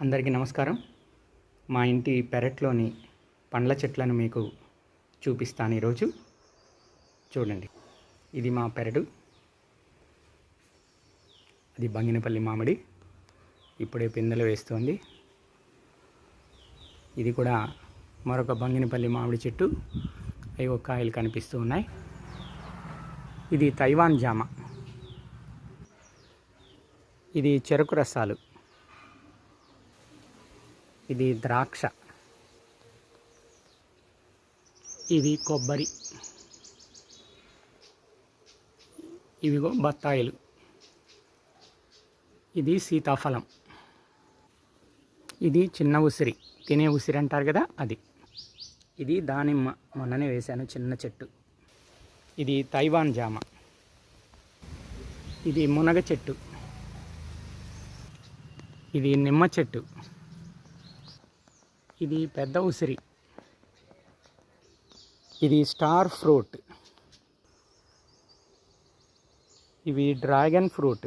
అందరికీ నమస్కారం. మా ఇంటి పెరట్లోని పండ్ల చెట్లను మీకు చూపిస్తాను ఈరోజు. చూడండి ఇది మా పెరడు. అది బంగినపల్లి మామిడి. ఇప్పుడే పిందెలు వేస్తోంది. ఇది కూడా మరొక బంగినపల్లి మామిడి చెట్టు. అవి కాయలు కనిపిస్తూ ఉన్నాయి. ఇది తైవాన్ జామ. ఇది చెరుకు రసాలు. ఇది ద్రాక్ష. ఇది కొబ్బరి. ఇవిగో బత్తాయిలు. ఇది సీతాఫలం. ఇది చిన్న ఉసిరి. తినే ఉసిరి అంటారు కదా అది. ఇది దానిమ్మ. మొన్ననే వేశాను చిన్న చెట్టు. ఇది తైవాన్ జామ. ఇది మునగ చెట్టు. ఇది నిమ్మ చెట్టు. ఇది పెద్ద ఉసిరి. ఇది స్టార్ ఫ్రూట్. ఇవి డ్రాగన్ ఫ్రూట్.